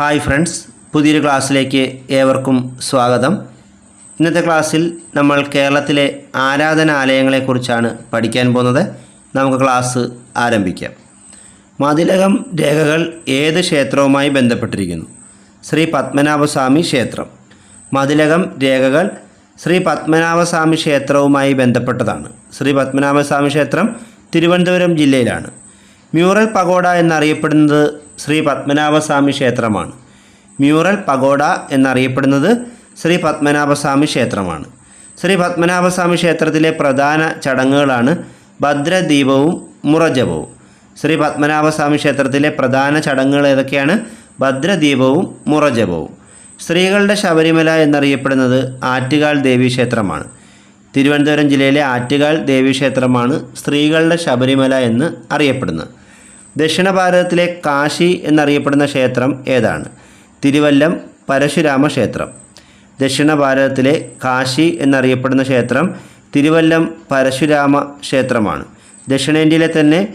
Hi friends പുതിയൊരു ക്ലാസ്സിലേക്ക് ഏവർക്കും സ്വാഗതം. ഇന്നത്തെ ക്ലാസ്സിൽ നമ്മൾ കേരളത്തിലെ ആരാധനാലയങ്ങളെക്കുറിച്ചാണ് പഠിക്കാൻ പോകുന്നത്. നമുക്ക് ക്ലാസ് ആരംഭിക്കാം. മതിലകം രേഖകൾ ഏത് ക്ഷേത്രവുമായി ബന്ധപ്പെട്ടിരിക്കുന്നു? ശ്രീ പത്മനാഭസ്വാമി ക്ഷേത്രം. മതിലകം രേഖകൾ ശ്രീ പത്മനാഭസ്വാമി ക്ഷേത്രവുമായി ബന്ധപ്പെട്ടതാണ്. ശ്രീ പത്മനാഭസ്വാമി ക്ഷേത്രം തിരുവനന്തപുരം ജില്ലയിലാണ്. മ്യൂറൽ പഗോഡ എന്നറിയപ്പെടുന്നത് ശ്രീ പത്മനാഭസ്വാമി ക്ഷേത്രമാണ്. മ്യൂറൽ പഗോഡ എന്നറിയപ്പെടുന്നത് ശ്രീ പത്മനാഭസ്വാമി ക്ഷേത്രമാണ്. ശ്രീ പത്മനാഭസ്വാമി ക്ഷേത്രത്തിലെ പ്രധാന ചടങ്ങുകളാണ് ഭദ്രദീപവും മുറജപവും. ശ്രീ പത്മനാഭസ്വാമി ക്ഷേത്രത്തിലെ പ്രധാന ചടങ്ങുകൾ ഏതൊക്കെയാണ്? ഭദ്രദീപവും മുറജപവും. സ്ത്രീകളുടെ ശബരിമല എന്നറിയപ്പെടുന്നത് ആറ്റുകാൽ ദേവീക്ഷേത്രമാണ് തിരുവനന്തപുരം ജില്ലയിലെ ആറ്റുകാൽ ദേവീക്ഷേത്രമാണ് സ്ത്രീകളുടെ ശബരിമല എന്ന് അറിയപ്പെടുന്നത്. ദക്ഷിണ ഭാരതത്തിലെ കാശി എന്നറിയപ്പെടുന്ന ക്ഷേത്രം ഏതാണ്? തിരുവല്ലം പരശുരാമ ക്ഷേത്രം. ദക്ഷിണ ഭാരതത്തിലെ കാശി എന്നറിയപ്പെടുന്ന ക്ഷേത്രം തിരുവല്ലം പരശുരാമ ക്ഷേത്രമാണ്. ദക്ഷിണേന്ത്യയിലെ തന്നെ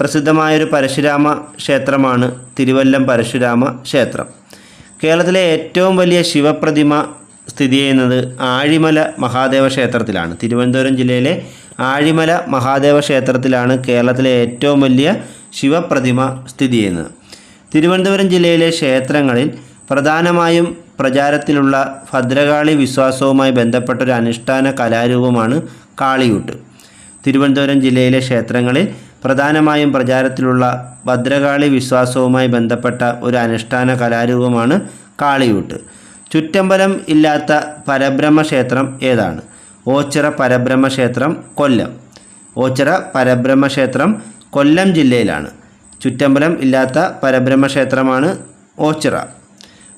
പ്രസിദ്ധമായൊരു പരശുരാമ ക്ഷേത്രമാണ് തിരുവല്ലം പരശുരാമ ക്ഷേത്രം. കേരളത്തിലെ ഏറ്റവും വലിയ ശിവപ്രതിമ സ്ഥിതി ചെയ്യുന്നത് ആഴിമല മഹാദേവ ക്ഷേത്രത്തിലാണ്. തിരുവനന്തപുരം ജില്ലയിലെ ആഴിമല മഹാദേവ ക്ഷേത്രത്തിലാണ് കേരളത്തിലെ ഏറ്റവും വലിയ ശിവപ്രതിമ സ്ഥിതി ചെയ്യുന്നത്. തിരുവനന്തപുരം ജില്ലയിലെ ക്ഷേത്രങ്ങളിൽ പ്രധാനമായും പ്രചാരത്തിലുള്ള ഭദ്രകാളി വിശ്വാസവുമായി ബന്ധപ്പെട്ട ഒരു അനുഷ്ഠാന കലാരൂപമാണ് കാളിയൂട്ട്. തിരുവനന്തപുരം ജില്ലയിലെ ക്ഷേത്രങ്ങളിൽ പ്രധാനമായും പ്രചാരത്തിലുള്ള ഭദ്രകാളി വിശ്വാസവുമായി ബന്ധപ്പെട്ട ഒരു അനുഷ്ഠാന കലാരൂപമാണ് കാളിയൂട്ട്. ചുറ്റമ്പലം ഇല്ലാത്ത പരബ്രഹ്മ ക്ഷേത്രം ഏതാണ്? ഓച്ചിറ പരബ്രഹ്മ ക്ഷേത്രം കൊല്ലം. ഓച്ചിറ പരബ്രഹ്മ ക്ഷേത്രം കൊല്ലം ജില്ലയിലാണ്. ചുറ്റമ്പലം ഇല്ലാത്ത പരബ്രഹ്മക്ഷേത്രമാണ് ഓച്ചിറ.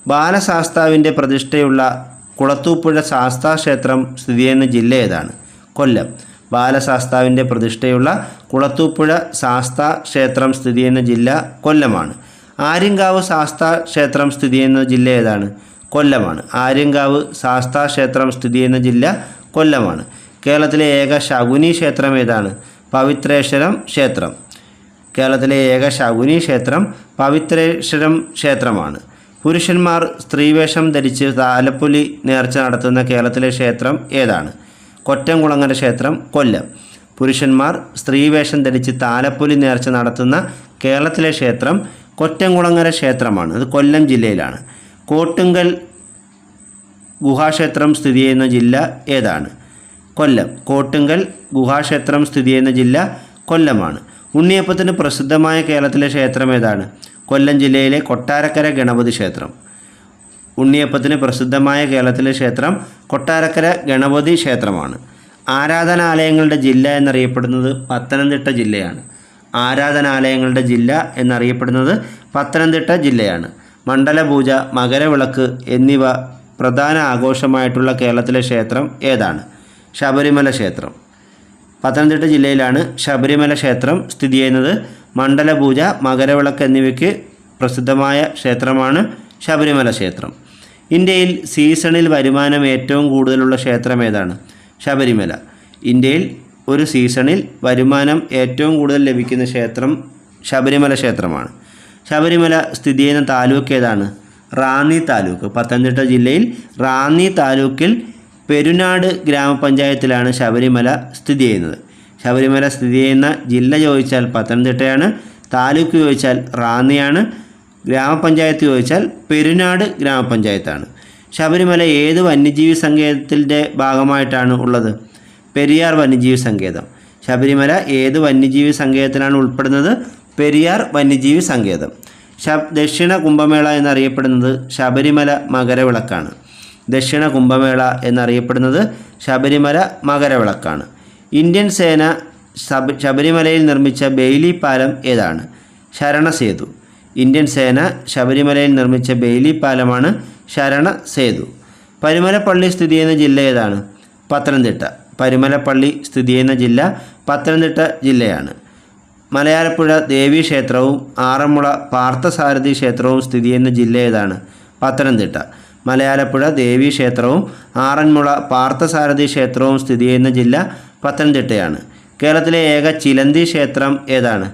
ബാലശാസ്താവിന്റെ പ്രതിഷ്ഠയുള്ള കുളത്തൂപ്പുഴ ശാസ്താ ക്ഷേത്രം സ്ഥിതി ചെയ്യുന്ന ജില്ല ഏതാണ്? കൊല്ലം. ബാലശാസ്താവിന്റെ പ്രതിഷ്ഠയുള്ള കുളത്തൂപ്പുഴ ശാസ്താ ക്ഷേത്രം സ്ഥിതി ചെയ്യുന്ന ജില്ല കൊല്ലമാണ്. ആര്യങ്കാവ് ശാസ്താ ക്ഷേത്രം സ്ഥിതി ചെയ്യുന്ന ജില്ല ഏതാണ്? കൊല്ലമാണ്. ആര്യങ്കാവ് ശാസ്താ ക്ഷേത്രം സ്ഥിതി ചെയ്യുന്ന ജില്ല കൊല്ലമാണ്. കേരളത്തിലെ ഏക ശകുനി ക്ഷേത്രം ഏതാണ്? പവിത്രേശ്വരം ക്ഷേത്രം. കേരളത്തിലെ ഏക ശകുനി ക്ഷേത്രം പവിത്രേശ്വരം ക്ഷേത്രമാണ്. പുരുഷന്മാർ സ്ത്രീവേഷം ധരിച്ച് താലപ്പൊലി നേർച്ച നടത്തുന്ന കേരളത്തിലെ ക്ഷേത്രം ഏതാണ്? കൊറ്റംകുളങ്ങര ക്ഷേത്രം കൊല്ലം. പുരുഷന്മാർ സ്ത്രീവേഷം ധരിച്ച് താലപ്പൊലി നേർച്ച നടത്തുന്ന കേരളത്തിലെ ക്ഷേത്രം കൊറ്റംകുളങ്ങര ക്ഷേത്രമാണ്. അത് കൊല്ലം ജില്ലയിലാണ്. കോട്ടുങ്കൽ ഗുഹാക്ഷേത്രം സ്ഥിതി ചെയ്യുന്ന ജില്ല ഏതാണ്? കൊല്ലം. കോട്ടുങ്കൽ ഗുഹാക്ഷേത്രം സ്ഥിതി ചെയ്യുന്ന ജില്ല കൊല്ലമാണ്. ഉണ്ണിയപ്പത്തിന് പ്രസിദ്ധമായ കേരളത്തിലെ ക്ഷേത്രം ഏതാണ്? കൊല്ലം ജില്ലയിലെ കൊട്ടാരക്കര ഗണപതി ക്ഷേത്രം. ഉണ്ണിയപ്പത്തിന് പ്രസിദ്ധമായ കേരളത്തിലെ ക്ഷേത്രം കൊട്ടാരക്കര ഗണപതി ക്ഷേത്രമാണ്. ആരാധനാലയങ്ങളുടെ ജില്ല എന്നറിയപ്പെടുന്നത് പത്തനംതിട്ട ജില്ലയാണ്. ആരാധനാലയങ്ങളുടെ ജില്ല എന്നറിയപ്പെടുന്നത് പത്തനംതിട്ട ജില്ലയാണ്. മണ്ഡലപൂജ മകരവിളക്ക് എന്നിവ പ്രധാന ആഘോഷമായിട്ടുള്ള കേരളത്തിലെ ക്ഷേത്രം ഏതാണ്? ശബരിമല ക്ഷേത്രം. പത്തനംതിട്ട ജില്ലയിലാണ് ശബരിമല ക്ഷേത്രം സ്ഥിതി ചെയ്യുന്നത്. മണ്ഡലപൂജ മകരവിളക്ക് എന്നിവയ്ക്ക് പ്രസിദ്ധമായ ക്ഷേത്രമാണ് ശബരിമല ക്ഷേത്രം. ഇന്ത്യയിൽ സീസണിൽ വരുമാനം ഏറ്റവും കൂടുതലുള്ള ക്ഷേത്രം ഏതാണ്? ശബരിമല. ഇന്ത്യയിൽ ഒരു സീസണിൽ വരുമാനം ഏറ്റവും കൂടുതൽ ലഭിക്കുന്ന ക്ഷേത്രം ശബരിമല ക്ഷേത്രമാണ്. ശബരിമല സ്ഥിതി ചെയ്യുന്ന താലൂക്ക് ഏതാണ്? റാന്നി താലൂക്ക്. പത്തനംതിട്ട ജില്ലയിൽ റാന്നി താലൂക്കിൽ പെരുനാട് ഗ്രാമപഞ്ചായത്തിലാണ് ശബരിമല സ്ഥിതി ചെയ്യുന്നത്. ശബരിമല സ്ഥിതി ചെയ്യുന്ന ജില്ല ചോദിച്ചാൽ പത്തനംതിട്ടയാണ് താലൂക്ക് ചോദിച്ചാൽ റാന്നിയാണ് ഗ്രാമപഞ്ചായത്ത് ചോദിച്ചാൽ പെരുനാട് ഗ്രാമപഞ്ചായത്താണ്. ശബരിമല ഏത് വന്യജീവി സങ്കേതത്തിന്റെ ഭാഗമായിട്ടാണ് ഉള്ളത്? പെരിയാർ വന്യജീവി സങ്കേതം. ശബരിമല ഏത് വന്യജീവി സങ്കേതത്തിലാണ് ഉൾപ്പെടുന്നത്? പെരിയാർ വന്യജീവി സങ്കേതം. ദക്ഷിണ കുംഭമേള എന്നറിയപ്പെടുന്നത് ശബരിമല മകരവിളക്കാണ്. ദക്ഷിണ കുംഭമേള എന്നറിയപ്പെടുന്നത് ശബരിമല മകരവിളക്കാണ്. ഇന്ത്യൻ സേന ശബ ശബരിമലയിൽ നിർമ്മിച്ച ബെയിലി പാലം ഏതാണ്? ശരണസേതു. ഇന്ത്യൻ സേന ശബരിമലയിൽ നിർമ്മിച്ച ബെയിലി പാലമാണ് ശരണസേതു. പരുമലപ്പള്ളി സ്ഥിതി ചെയ്യുന്ന ജില്ല ഏതാണ്? പത്തനംതിട്ട. പരുമലപ്പള്ളി സ്ഥിതി ചെയ്യുന്ന ജില്ല പത്തനംതിട്ട ജില്ലയാണ്. മലയാളപ്പുഴ ദേവീ ക്ഷേത്രവും ആറന്മുള പാർത്ഥസാരഥി ക്ഷേത്രവും സ്ഥിതി ചെയ്യുന്ന ജില്ല ഏതാണ്? പത്തനംതിട്ട. മലയാലപ്പുഴ ദേവീ ക്ഷേത്രവും ആറന്മുള പാർത്ഥസാരഥി ക്ഷേത്രവും സ്ഥിതി ചെയ്യുന്ന ജില്ല പത്തനംതിട്ടയാണ്. കേരളത്തിലെ ഏക ചിലന്തി ക്ഷേത്രം ഏതാണ്?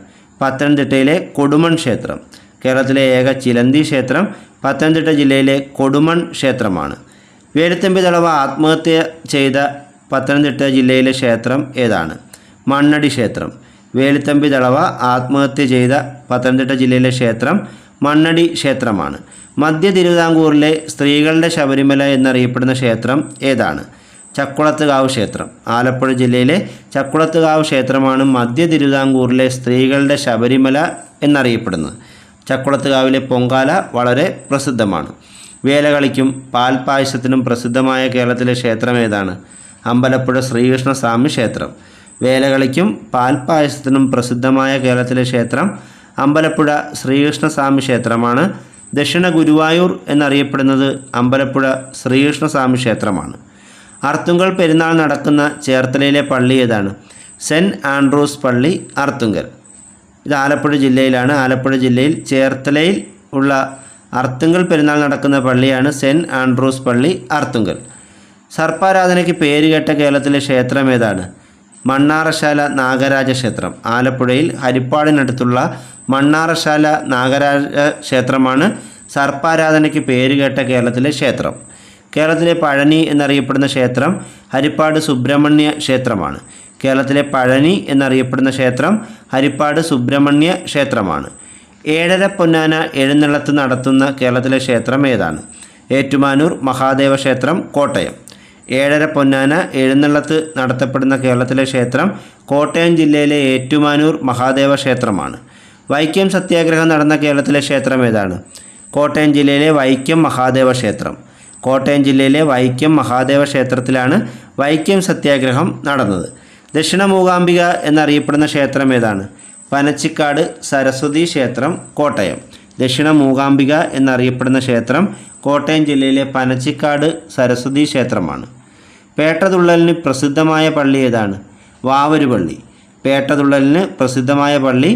പത്തനംതിട്ടയിലെ കൊടുമൺ ക്ഷേത്രം. കേരളത്തിലെ ഏക ചിലന്തി ക്ഷേത്രം പത്തനംതിട്ട ജില്ലയിലെ കൊടുമൺ ക്ഷേത്രമാണ്. വേലുത്തമ്പി തളവ ആത്മഹത്യ ചെയ്ത പത്തനംതിട്ട ജില്ലയിലെ ക്ഷേത്രം ഏതാണ്? മണ്ണടി ക്ഷേത്രം. വേലുത്തമ്പി തളവ ആത്മഹത്യ ചെയ്ത പത്തനംതിട്ട ജില്ലയിലെ ക്ഷേത്രം മണ്ണടി ക്ഷേത്രമാണ്. മധ്യ തിരുവിതാംകൂറിലെ സ്ത്രീകളുടെ ശബരിമല എന്നറിയപ്പെടുന്ന ക്ഷേത്രം ഏതാണ്? ചക്കുളത്തുകാവ് ക്ഷേത്രം. ആലപ്പുഴ ജില്ലയിലെ ചക്കുളത്തുകാവ് ക്ഷേത്രമാണ് മധ്യ തിരുവിതാംകൂറിലെ സ്ത്രീകളുടെ ശബരിമല എന്നറിയപ്പെടുന്നത്. ചക്കുളത്തുകാവിലെ പൊങ്കാല വളരെ പ്രസിദ്ധമാണ്. വേലകളിക്കും പാൽപായസത്തിനും പ്രസിദ്ധമായ കേരളത്തിലെ ക്ഷേത്രം ഏതാണ്? അമ്പലപ്പുഴ ശ്രീകൃഷ്ണസ്വാമി ക്ഷേത്രം. വേലകളിക്കും പാൽപായസത്തിനും പ്രസിദ്ധമായ കേരളത്തിലെ ക്ഷേത്രം അമ്പലപ്പുഴ ശ്രീകൃഷ്ണസ്വാമി ക്ഷേത്രമാണ്. ദക്ഷിണ ഗുരുവായൂർ എന്നറിയപ്പെടുന്നത് അമ്പലപ്പുഴ ശ്രീകൃഷ്ണസ്വാമി ക്ഷേത്രമാണ്. അർത്തുങ്കൽ പെരുന്നാൾ നടക്കുന്ന ചേർത്തലയിലെ പള്ളി ഏതാണ്? സെന്റ് ആൻഡ്രൂസ് പള്ളി അർത്തുങ്കൽ. ഇത് ആലപ്പുഴ ജില്ലയിലാണ്. ആലപ്പുഴ ജില്ലയിൽ ചേർത്തലയിൽ ഉള്ള അർത്തുങ്കൽ പെരുന്നാൾ നടക്കുന്ന പള്ളിയാണ് സെന്റ് ആൻഡ്രൂസ് പള്ളി അർത്തുങ്കൽ. സർപ്പാരാധനയ്ക്ക് പേരുകേട്ട കേരളത്തിലെ ക്ഷേത്രം ഏതാണ്? മണ്ണാറശാല നാഗരാജ ക്ഷേത്രം ആലപ്പുഴയിൽ ഹരിപ്പാടിനടുത്തുള്ള മണ്ണാറശാല നാഗരാജ ക്ഷേത്രമാണ് സർപ്പാരാധനയ്ക്ക് പേരുകേട്ട കേരളത്തിലെ ക്ഷേത്രം. കേരളത്തിലെ പഴനി എന്നറിയപ്പെടുന്ന ക്ഷേത്രം ഹരിപ്പാട് സുബ്രഹ്മണ്യ ക്ഷേത്രമാണ്. കേരളത്തിലെ പഴനി എന്നറിയപ്പെടുന്ന ക്ഷേത്രം ഹരിപ്പാട് സുബ്രഹ്മണ്യ ക്ഷേത്രമാണ്. ഏഴര പൊന്നാന എഴുന്നള്ളത്ത് നടത്തുന്ന കേരളത്തിലെ ക്ഷേത്രം ഏതാണ്? ഏറ്റുമാനൂർ മഹാദേവ ക്ഷേത്രം കോട്ടയം. ഏഴര പൊന്നാന എഴുന്നള്ളത്ത് നടത്തപ്പെടുന്ന കേരളത്തിലെ ക്ഷേത്രം കോട്ടയം ജില്ലയിലെ ഏറ്റുമാനൂർ മഹാദേവ ക്ഷേത്രമാണ്. വൈക്കം സത്യാഗ്രഹം നടന്ന കേരളത്തിലെ ക്ഷേത്രം ഏതാണ്? കോട്ടയം ജില്ലയിലെ വൈക്കം മഹാദേവ ക്ഷേത്രം. കോട്ടയം ജില്ലയിലെ വൈക്കം മഹാദേവ ക്ഷേത്രത്തിലാണ് വൈക്കം സത്യാഗ്രഹം നടന്നത്. ദക്ഷിണ മൂകാംബിക എന്നറിയപ്പെടുന്ന ക്ഷേത്രം ഏതാണ്? പനച്ചിക്കാട് സരസ്വതി ക്ഷേത്രം കോട്ടയം. ദക്ഷിണ മൂകാംബിക എന്നറിയപ്പെടുന്ന ക്ഷേത്രം കോട്ടയം ജില്ലയിലെ പനച്ചിക്കാട് സരസ്വതി ക്ഷേത്രമാണ്. പേട്ടതുള്ളലിന് പ്രസിദ്ധമായ പള്ളി ഏതാണ്? വാവര് പള്ളി പേട്ടതുള്ളലിന് പ്രസിദ്ധമായ പള്ളി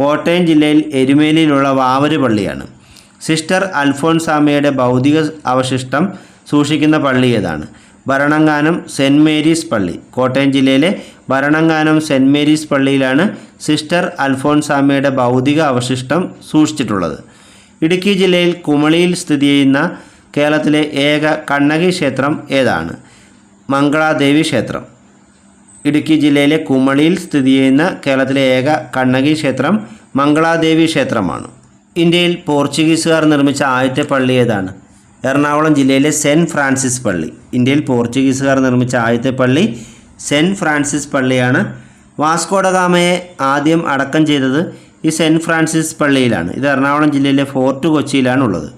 കോട്ടയം ജില്ലയിൽ എരുമേലിയിലുള്ള വാവര് പള്ളിയാണ് സിസ്റ്റർ അൽഫോൺസാമയുടെ ഭൗതിക അവശിഷ്ടം സൂക്ഷിക്കുന്ന പള്ളി ഏതാണ്? ഭരണങ്ങാനം സെന്റ് മേരീസ് പള്ളി. കോട്ടയം ജില്ലയിലെ ഭരണങ്ങാനം സെന്റ് മേരീസ് പള്ളിയിലാണ് സിസ്റ്റർ അൽഫോൺസാമയുടെ ഭൗതിക അവശിഷ്ടം സൂക്ഷിച്ചിട്ടുള്ളത്. ഇടുക്കി ജില്ലയിൽ കുമളിയിൽ സ്ഥിതി ചെയ്യുന്ന കേരളത്തിലെ ഏക കണ്ണകി ക്ഷേത്രം ഏതാണ്? മംഗളാദേവി ക്ഷേത്രം. ഇടുക്കി ജില്ലയിലെ കുമളിയിൽ സ്ഥിതി ചെയ്യുന്ന കേരളത്തിലെ ഏക കണ്ണകി ക്ഷേത്രം മംഗളാദേവി ക്ഷേത്രമാണ്. ഇന്ത്യയിൽ പോർച്ചുഗീസുകാർ നിർമ്മിച്ച ആദ്യത്തെ പള്ളി ഏതാണ്? എറണാകുളം ജില്ലയിലെ സെന്റ് ഫ്രാൻസിസ് പള്ളി. ഇന്ത്യയിൽ പോർച്ചുഗീസുകാർ നിർമ്മിച്ച ആദ്യത്തെ പള്ളി സെന്റ് ഫ്രാൻസിസ് പള്ളിയാണ്. വാസ്കോഡഗാമയെ ആദ്യം അടക്കം ചെയ്തത് ഈ സെന്റ് ഫ്രാൻസിസ് പള്ളിയിലാണ്. ഇത് എറണാകുളം ജില്ലയിലെ ഫോർട്ട് കൊച്ചിയിലാണ് ഉള്ളത്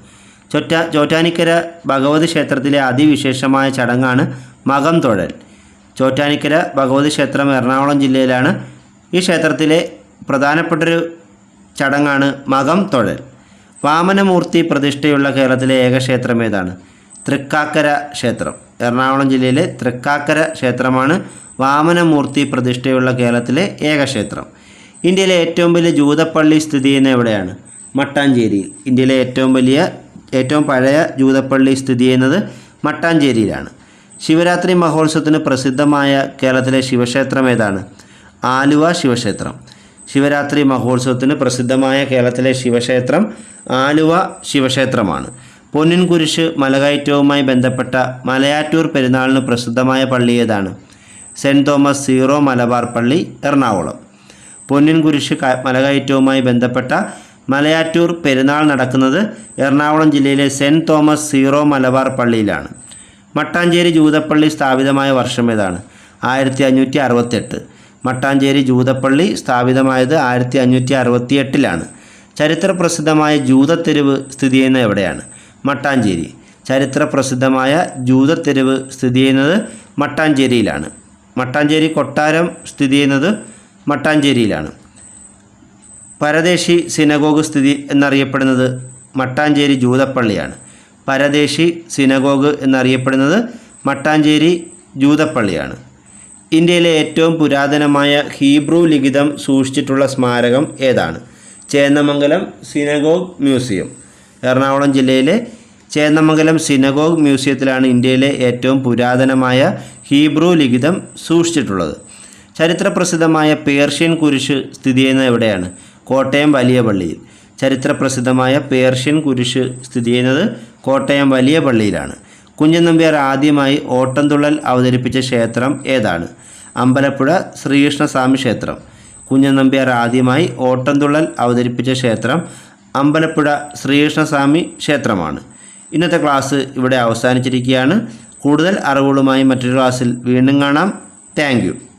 ചൊറ്റ ചോറ്റാനിക്കര ഭഗവതി ക്ഷേത്രത്തിലെ അതിവിശേഷമായ ചടങ്ങാണ് മകം തൊഴൽ ചോറ്റാനിക്കര ഭഗവതി ക്ഷേത്രം എറണാകുളം ജില്ലയിലാണ് ഈ ക്ഷേത്രത്തിലെ പ്രധാനപ്പെട്ടൊരു ചടങ്ങാണ് മകം തൊഴൽ വാമനമൂർത്തി പ്രതിഷ്ഠയുള്ള കേരളത്തിലെ ഏക ക്ഷേത്രം ഏതാണ്? തൃക്കാക്കര ക്ഷേത്രം. എറണാകുളം ജില്ലയിലെ തൃക്കാക്കര ക്ഷേത്രമാണ് വാമനമൂർത്തി പ്രതിഷ്ഠയുള്ള കേരളത്തിലെ ഏക ക്ഷേത്രം. ഇന്ത്യയിലെ ഏറ്റവും വലിയ ജൂതപ്പള്ളി സ്ഥിതി ചെയ്യുന്ന എവിടെയാണ്? മട്ടാഞ്ചേരിയിൽ ഇന്ത്യയിലെ ഏറ്റവും വലിയ ഏറ്റവും പഴയ ജൂതപ്പള്ളി സ്ഥിതി ചെയ്യുന്നത് മട്ടാഞ്ചേരിയിലാണ്. ശിവരാത്രി മഹോത്സവത്തിന് പ്രസിദ്ധമായ കേരളത്തിലെ ശിവക്ഷേത്രം ഏതാണ്? ആലുവ ശിവക്ഷേത്രം. ശിവരാത്രി മഹോത്സവത്തിന് പ്രസിദ്ധമായ കേരളത്തിലെ ശിവക്ഷേത്രം ആലുവ ശിവക്ഷേത്രമാണ്. പൊന്നിൻ കുരിശ് മലകയറ്റവുമായി ബന്ധപ്പെട്ട മലയാറ്റൂർ പെരുന്നാളിന് പ്രസിദ്ധമായ പള്ളി ഏതാണ്? സെന്റ് തോമസ് സീറോ മലബാർ പള്ളി എറണാകുളം. പൊന്നിൻ കുരിശ് മലകയറ്റവുമായി ബന്ധപ്പെട്ട മലയാറ്റൂർ പെരുന്നാൾ നടക്കുന്നത് എറണാകുളം ജില്ലയിലെ സെന്റ് തോമസ് സീറോ മലബാർ പള്ളിയിലാണ്. മട്ടാഞ്ചേരി ജൂതപ്പള്ളി സ്ഥാപിതമായ വർഷം ഏതാണ്? ആയിരത്തി അഞ്ഞൂറ്റി അറുപത്തെട്ട് മട്ടാഞ്ചേരി ജൂതപ്പള്ളി സ്ഥാപിതമായത് ആയിരത്തി അഞ്ഞൂറ്റി അറുപത്തി എട്ടിലാണ് ചരിത്രപ്രസിദ്ധമായ ജൂതത്തെരുവ് സ്ഥിതി ചെയ്യുന്നത് എവിടെയാണ്? മട്ടാഞ്ചേരി. ചരിത്രപ്രസിദ്ധമായ ജൂതത്തെരുവ് സ്ഥിതി ചെയ്യുന്നത് മട്ടാഞ്ചേരിയിലാണ്. മട്ടാഞ്ചേരി കൊട്ടാരം സ്ഥിതി ചെയ്യുന്നത് മട്ടാഞ്ചേരിയിലാണ്. പരദേശി സിനഗോഗ് സ്ഥിതി എന്നറിയപ്പെടുന്നത് മട്ടാഞ്ചേരി ജൂതപ്പള്ളിയാണ്. പരദേശി സിനഗോഗ് എന്നറിയപ്പെടുന്നത് മട്ടാഞ്ചേരി ജൂതപ്പള്ളിയാണ്. ഇന്ത്യയിലെ ഏറ്റവും പുരാതനമായ ഹീബ്രു ലിഖിതം സൂക്ഷിച്ചിട്ടുള്ള സ്മാരകം ഏതാണ്? Chendamangalam synagogue museum. എറണാകുളം ജില്ലയിലെ ചേന്നമംഗലം സിനഗോഗ് മ്യൂസിയത്തിലാണ് ഇന്ത്യയിലെ ഏറ്റവും പുരാതനമായ ഹീബ്രു ലിഖിതം സൂക്ഷിച്ചിട്ടുള്ളത്. ചരിത്രപ്രസിദ്ധമായ പേർഷ്യൻ കുരിശ് സ്ഥിതി ചെയ്യുന്നത് എവിടെയാണ്? കോട്ടയം വലിയ പള്ളിയിൽ. ചരിത്രപ്രസിദ്ധമായ പേർഷ്യൻ കുരിശ് സ്ഥിതി ചെയ്യുന്നത് കോട്ടയം വലിയ പള്ളിയിലാണ്. കുഞ്ഞൻ ആദ്യമായി ഓട്ടംതുള്ളൽ അവതരിപ്പിച്ച ക്ഷേത്രം ഏതാണ്? അമ്പലപ്പുഴ ശ്രീകൃഷ്ണസ്വാമി ക്ഷേത്രം. കുഞ്ഞൻ ആദ്യമായി ഓട്ടംതുള്ളൽ അവതരിപ്പിച്ച ക്ഷേത്രം അമ്പലപ്പുഴ ശ്രീകൃഷ്ണസ്വാമി ക്ഷേത്രമാണ്. ഇന്നത്തെ ക്ലാസ് ഇവിടെ അവസാനിച്ചിരിക്കുകയാണ്. കൂടുതൽ അറിവുകളുമായി മറ്റൊരു ക്ലാസ്സിൽ വീണ്ടും കാണാം. താങ്ക്